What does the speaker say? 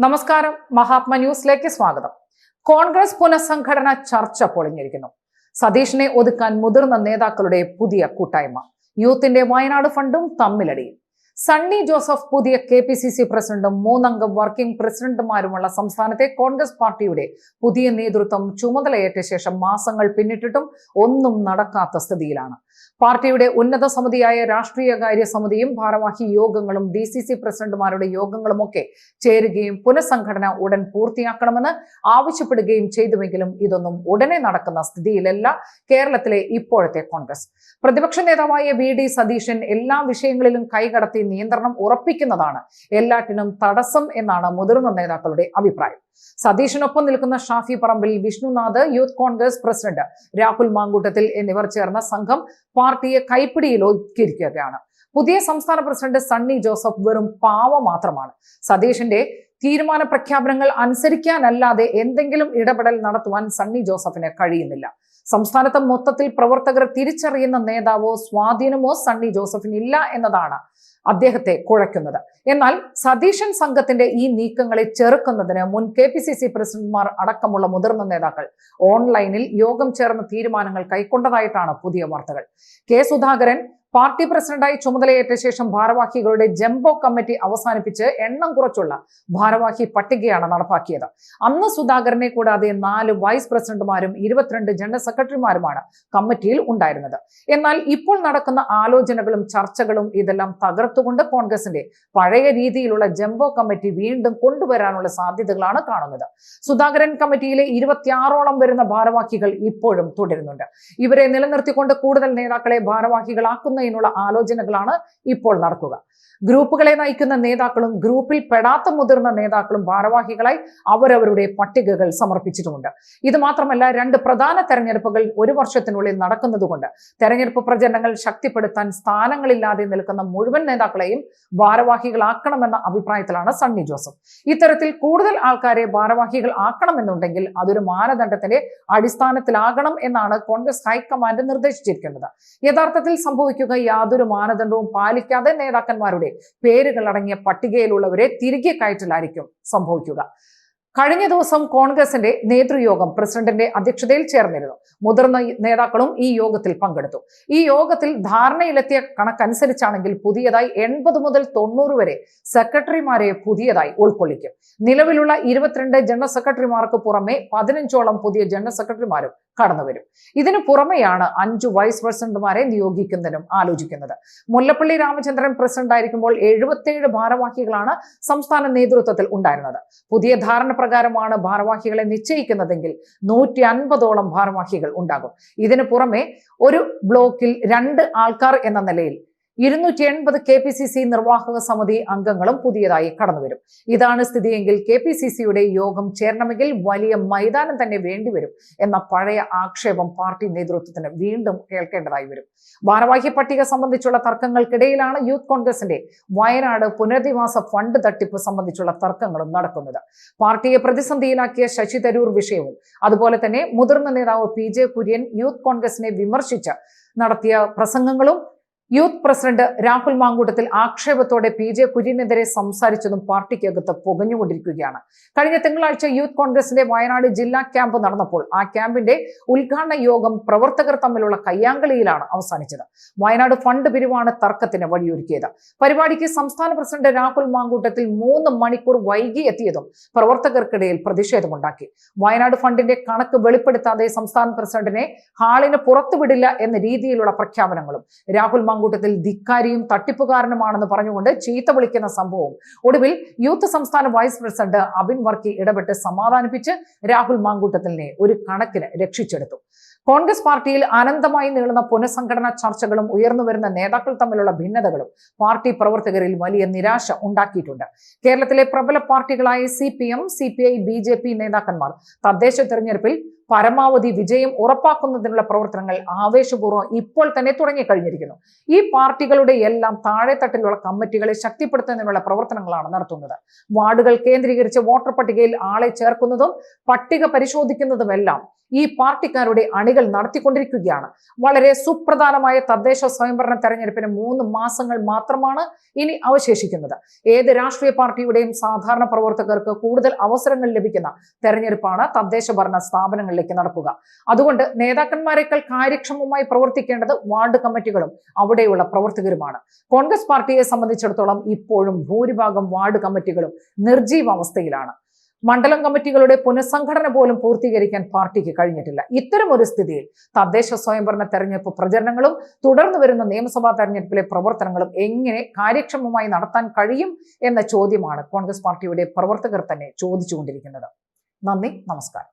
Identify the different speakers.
Speaker 1: നമസ്കാരം. മഹാത്മ ന്യൂസിലേക്ക് സ്വാഗതം. കോൺഗ്രസ് പുനഃസംഘടന ചർച്ച പൊളിഞ്ഞിരിക്കുന്നു. സതീഷിനെ ഒതുക്കാൻ മുതിർന്ന നേതാക്കളുടെ പുതിയ കൂട്ടായ്മ. യൂത്തിന്റെ വയനാട് ഫണ്ടും തമ്മിലടിയിൽ സണ്ണി ജോസഫ് പുതിയ കെ പി സി സി പ്രസിഡന്റും മൂന്നംഗ വർക്കിംഗ് പ്രസിഡന്റുമാരുമുള്ള സംസ്ഥാനത്തെ കോൺഗ്രസ് പാർട്ടിയുടെ പുതിയ നേതൃത്വം ചുമതലയേറ്റ ശേഷം മാസങ്ങൾ പിന്നിട്ടിട്ടും ഒന്നും നടക്കാത്ത സ്ഥിതിയിലാണ്. പാർട്ടിയുടെ ഉന്നത സമിതിയായ രാഷ്ട്രീയകാര്യ സമിതിയും ഭാരവാഹി യോഗങ്ങളും ഡി സി സി പ്രസിഡന്റുമാരുടെ യോഗങ്ങളുമൊക്കെ ചേരുകയും പുനഃസംഘടന ഉടൻ പൂർത്തിയാക്കണമെന്ന് ആവശ്യപ്പെടുകയും ചെയ്തുവെങ്കിലും ഇതൊന്നും ഉടനെ നടക്കുന്ന സ്ഥിതിയിലല്ല കേരളത്തിലെ ഇപ്പോഴത്തെ കോൺഗ്രസ്. പ്രതിപക്ഷ നേതാവായ വി ഡി സതീശൻ എല്ലാ വിഷയങ്ങളിലും കൈകടത്തി നിയന്ത്രണം ഉറപ്പിക്കുന്നതാണ്. എല്ലാറ്റിനും തടസ്സം എന്നാണ് മുതിർന്ന നേതാക്കളുടെ അഭിപ്രായം. സതീഷിനൊപ്പം നിൽക്കുന്ന Shafi Parambil Vishnunath youth Congress president Rahul Mamkootathil എന്നിവർ ചേർന്ന സംഘം പാർട്ടിയെ കൈപ്പിടിയിൽ ഒതുക്കിയിരിക്കുകയാണ്. പുതിയ സംസ്ഥാന പ്രസിഡന്റ് സണ്ണി ജോസഫ് വെറും പാവ മാത്രമാണ്. സതീഷിന്റെ തീരുമാന പ്രഖ്യാപനങ്ങൾ അനുസരിക്കാനല്ലാതെ എന്തെങ്കിലും ഇടപെടൽ നടത്തുവാൻ സണ്ണി ജോസഫിന് കഴിയുന്നില്ല. സംസ്ഥാനത്ത് മൊത്തത്തിൽ പ്രവർത്തകർ തിരിച്ചറിയുന്ന നേതാവോ സ്വാധീനമോ സണ്ണി ജോസഫിനില്ല എന്നതാണ് അദ്ദേഹത്തെ കുഴയ്ക്കുന്നത്. എന്നാൽ സതീശൻ സംഘത്തിന്റെ ഈ നീക്കങ്ങളെ ചെറുക്കുന്നതിന് മുൻ കെ പി സി സി പ്രസിഡന്റുമാർ അടക്കമുള്ള മുതിർന്ന നേതാക്കൾ ഓൺലൈനിൽ യോഗം ചേർന്ന തീരുമാനങ്ങൾ കൈക്കൊണ്ടതായിട്ടാണ് പുതിയ വാർത്തകൾ. കെ സുധാകരൻ പാർട്ടി പ്രസിഡന്റായി ചുമതലയേറ്റ ശേഷം ഭാരവാഹികളുടെ ജംബോ കമ്മിറ്റി അവസാനിപ്പിച്ച് എണ്ണം കുറച്ചുള്ള ഭാരവാഹി പട്ടികയാണ് നടപ്പാക്കിയത്. അന്ന് സുധാകരനെ കൂടാതെ നാല് വൈസ് പ്രസിഡന്റുമാരും ഇരുപത്തിരണ്ട് ജനറൽ സെക്രട്ടറിമാരുമാണ് കമ്മിറ്റിയിൽ ഉണ്ടായിരുന്നത്. എന്നാൽ ഇപ്പോൾ നടക്കുന്ന ആലോചനകളും ചർച്ചകളും ഇതെല്ലാം തകർത്തുകൊണ്ട് കോൺഗ്രസിന്റെ പഴയ രീതിയിലുള്ള ജംബോ കമ്മിറ്റി വീണ്ടും കൊണ്ടുവരാനുള്ള സാധ്യതകളാണ് കാണുന്നത്. സുധാകരൻ കമ്മിറ്റിയിലെ ഇരുപത്തിയാറോളം വരുന്ന ഭാരവാഹികൾ ഇപ്പോഴും തുടരുന്നുണ്ട്. ഇവരെ നിലനിർത്തിക്കൊണ്ട് കൂടുതൽ നേതാക്കളെ ഭാരവാഹികളാക്കുന്നതിനുള്ള ആലോചനകളാണ് ഇപ്പോൾ നടക്കുക. ഗ്രൂപ്പുകളെ നയിക്കുന്ന നേതാക്കളും ഗ്രൂപ്പിൽ പെടാത്ത മുതിർന്ന നേതാക്കളും ഭാരവാഹികളായി അവരവരുടെ പട്ടികകൾ സമർപ്പിച്ചിട്ടുമുണ്ട്. ഇത് മാത്രമല്ല രണ്ട് പ്രധാന തെരഞ്ഞെടുപ്പുകൾ ഒരു വർഷത്തിനുള്ളിൽ നടക്കുന്നതുകൊണ്ട് തെരഞ്ഞെടുപ്പ് പ്രചരണങ്ങൾ ശക്തിപ്പെടുത്താൻ സ്ഥാനങ്ങളില്ലാതെ നിൽക്കുന്ന മുഴുവൻ നേതാക്കളെയും ഭാരവാഹികളാക്കണമെന്ന അഭിപ്രായത്തിലാണ് സണ്ണി ജോസഫ്. ഇത്തരത്തിൽ കൂടുതൽ ആൾക്കാരെ ഭാരവാഹികൾ ആക്കണമെന്നുണ്ടെങ്കിൽ അതൊരു മാനദണ്ഡത്തിന്റെ അടിസ്ഥാനത്തിലാകണം എന്നാണ് കോൺഗ്രസ് ഹൈക്കമാൻഡ് നിർദ്ദേശിച്ചിരിക്കുന്നത്. യഥാർത്ഥത്തിൽ സംഭവിക്കുക യാതൊരു മാനദണ്ഡവും പാലിക്കാതെ നേതാക്കന്മാരുടെ പേരുകൾ അടങ്ങിയ പട്ടികയിലുള്ളവരെ തിരികെ കയറ്റലായിരിക്കും സംഭവിക്കുക. കഴിഞ്ഞ ദിവസം കോൺഗ്രസിന്റെ നേതൃയോഗം പ്രസിഡന്റിന്റെ അധ്യക്ഷതയിൽ ചേർന്നിരുന്നു. മുതിർന്ന നേതാക്കളും ഈ യോഗത്തിൽ പങ്കെടുത്തു. ഈ യോഗത്തിൽ ധാരണയിലെത്തിയ കണക്കനുസരിച്ചാണെങ്കിൽ പുതിയതായി എൺപത് മുതൽ തൊണ്ണൂറ് വരെ സെക്രട്ടറിമാരെ പുതിയതായി ഉൾക്കൊള്ളിക്കും. നിലവിലുള്ള ഇരുപത്തിരണ്ട് ജനറൽ സെക്രട്ടറിമാർക്ക് പുറമെ പതിനഞ്ചോളം പുതിയ ജനറൽ സെക്രട്ടറിമാരും കടന്നുവരും. ഇതിനു പുറമെയാണ് അഞ്ചു വൈസ് പ്രസിഡന്റുമാരെ നിയോഗിക്കുന്നതിനും ആലോചിക്കുന്നത്. മുല്ലപ്പള്ളി രാമചന്ദ്രൻ പ്രസിഡന്റ് ആയിരിക്കുമ്പോൾ എഴുപത്തിയേഴ് ഭാരവാഹികളാണ് സംസ്ഥാന നേതൃത്വത്തിൽ ഉണ്ടായിരുന്നത്. പുതിയ ധാരണ പ്രകാരമാണ് ഭാരവാഹികളെ നിശ്ചയിക്കുന്നതെങ്കിൽ നൂറ്റി അൻപതോളം ഭാരവാഹികൾ ഉണ്ടാകും. ഇതിനു പുറമെ ഒരു ബ്ലോക്കിൽ രണ്ട് ആൾക്കാർ എന്ന നിലയിൽ ഇരുന്നൂറ്റി എൺപത് കെ പി സി സി നിർവാഹക സമിതി അംഗങ്ങളും പുതിയതായി കടന്നുവരും. ഇതാണ് സ്ഥിതിയെങ്കിൽ കെ പി സി സിയുടെ യോഗം ചേരണമെങ്കിൽ വലിയ മൈതാനം തന്നെ വേണ്ടിവരും എന്ന പഴയ ആക്ഷേപം പാർട്ടി നേതൃത്വത്തിന് വീണ്ടും കേൾക്കേണ്ടതായി വരും. ഭാരവാഹി പട്ടിക സംബന്ധിച്ചുള്ള തർക്കങ്ങൾക്കിടയിലാണ് യൂത്ത് കോൺഗ്രസിന്റെ വയനാട് പുനരധിവാസ ഫണ്ട് തട്ടിപ്പ് സംബന്ധിച്ചുള്ള തർക്കങ്ങളും നടക്കുന്നത്. പാർട്ടിയെ പ്രതിസന്ധിയിലാക്കിയ ശശി തരൂർ വിഷയവും അതുപോലെ തന്നെ മുതിർന്ന നേതാവ് പി ജെ കുര്യൻ യൂത്ത് കോൺഗ്രസിനെ വിമർശിച്ച് നടത്തിയ പ്രസംഗങ്ങളും യൂത്ത് പ്രസിഡന്റ് രാഹുൽ മാങ്കൂട്ടത്തിൽ ആക്ഷേപത്തോടെ പി ജെ കുര്യനെതിരെ സംസാരിച്ചതും പാർട്ടിക്കകത്ത് പുകഞ്ഞുകൊണ്ടിരിക്കുകയാണ്. കഴിഞ്ഞ തിങ്കളാഴ്ച യൂത്ത് കോൺഗ്രസിന്റെ വയനാട് ജില്ലാ ക്യാമ്പ് നടന്നപ്പോൾ ആ ക്യാമ്പിന്റെ ഉദ്ഘാടന യോഗം പ്രവർത്തകർ തമ്മിലുള്ള കയ്യാങ്കളിയിലാണ് അവസാനിച്ചത്. വയനാട് ഫണ്ട് പിരിവാണ് തർക്കത്തിന് വഴിയൊരുക്കിയത്. പരിപാടിക്ക് സംസ്ഥാന പ്രസിഡന്റ് രാഹുൽ മാങ്കൂട്ടത്തിൽ മൂന്ന് മണിക്കൂർ വൈകി എത്തിയതും പ്രവർത്തകർക്കിടയിൽ പ്രതിഷേധമുണ്ടാക്കി. വയനാട് ഫണ്ടിന്റെ കണക്ക് വെളിപ്പെടുത്താതെ സംസ്ഥാന പ്രസിഡന്റിനെ ഹാളിന് പുറത്തുവിടില്ല എന്ന രീതിയിലുള്ള പ്രഖ്യാപനങ്ങളും രാഹുൽ മാങ്കൂട്ടത്തിൽ ധിക്കാരിയും തട്ടിപ്പുകാരനുമാണെന്ന് പറഞ്ഞുകൊണ്ട് ചീത്ത വിളിക്കുന്ന സംഭവം ഒടുവിൽ യൂത്ത് സംസ്ഥാന വൈസ് പ്രസിഡന്റ് അബിൻ വർക്കി ഇടപെട്ട് സമാധാനിപ്പിച്ച് രാഹുൽ മാങ്കൂട്ടത്തിലിനെ ഒരു കണക്കിന് രക്ഷിച്ചെടുത്തു. കോൺഗ്രസ് പാർട്ടിയിൽ അനന്തമായി നീളുന്ന പുനഃസംഘടനാ ചർച്ചകളും ഉയർന്നു വരുന്ന നേതാക്കൾ തമ്മിലുള്ള ഭിന്നതകളും പാർട്ടി പ്രവർത്തകരിൽ വലിയ നിരാശ ഉണ്ടാക്കിയിട്ടുണ്ട്. കേരളത്തിലെ പ്രബല പാർട്ടികളായ C P M C P I B J P നേതാക്കന്മാർ തദ്ദേശ തെരഞ്ഞെടുപ്പിൽ പരമാവധി വിജയം ഉറപ്പാക്കുന്നതിനുള്ള പ്രവർത്തനങ്ങൾ ആവേശപൂർവം ഇപ്പോൾ തന്നെ തുടങ്ങിക്കഴിഞ്ഞിരിക്കുന്നു. ഈ പാർട്ടികളുടെ എല്ലാം താഴെത്തട്ടിലുള്ള കമ്മിറ്റികളെ ശക്തിപ്പെടുത്തുന്നതിനുള്ള പ്രവർത്തനങ്ങളാണ് നടത്തുന്നത്. വാർഡുകൾ കേന്ദ്രീകരിച്ച് വോട്ടർ പട്ടികയിൽ ആളെ ചേർക്കുന്നതും പട്ടിക പരിശോധിക്കുന്നതുമെല്ലാം ഈ പാർട്ടിക്കാരുടെ അണികൾ നടത്തിക്കൊണ്ടിരിക്കുകയാണ്. വളരെ സുപ്രധാനമായ തദ്ദേശ സ്വയംഭരണ തെരഞ്ഞെടുപ്പിന് മൂന്ന് മാസങ്ങൾ മാത്രമാണ് ഇനി അവശേഷിക്കുന്നത്. ഏത് രാഷ്ട്രീയ പാർട്ടിയുടെയും സാധാരണ പ്രവർത്തകർക്ക് കൂടുതൽ അവസരങ്ങൾ ലഭിക്കുന്ന തെരഞ്ഞെടുപ്പാണ് തദ്ദേശ ഭരണ സ്ഥാപനങ്ങളിലേക്ക് നടക്കുക. അതുകൊണ്ട് നേതാക്കന്മാരെക്കാൾ കാര്യക്ഷമമായി പ്രവർത്തിക്കേണ്ടത് വാർഡ് കമ്മിറ്റികളും അവിടെയുള്ള പ്രവർത്തകരുമാണ്. കോൺഗ്രസ് പാർട്ടിയെ സംബന്ധിച്ചിടത്തോളം ഇപ്പോഴും ഭൂരിഭാഗം വാർഡ് കമ്മിറ്റികളും നിർജീവ അവസ്ഥയിലാണ്. മണ്ഡലം കമ്മിറ്റികളുടെ പുനഃസംഘടന പോലും പൂർത്തീകരിക്കാൻ പാർട്ടിക്ക് കഴിഞ്ഞിട്ടില്ല. ഇത്തരം ഒരു സ്ഥിതിയിൽ തദ്ദേശ സ്വയംഭരണ തെരഞ്ഞെടുപ്പ് പ്രചരണങ്ങളും തുടർന്നു വരുന്ന നിയമസഭാ തെരഞ്ഞെടുപ്പിലെ പ്രവർത്തനങ്ങളും എങ്ങനെ കാര്യക്ഷമമായി നടത്താൻ കഴിയും എന്ന ചോദ്യമാണ് കോൺഗ്രസ് പാർട്ടിയുടെ പ്രവർത്തകർ തന്നെ ചോദിച്ചുകൊണ്ടിരിക്കുന്നത്. നന്ദി നമസ്കാരം.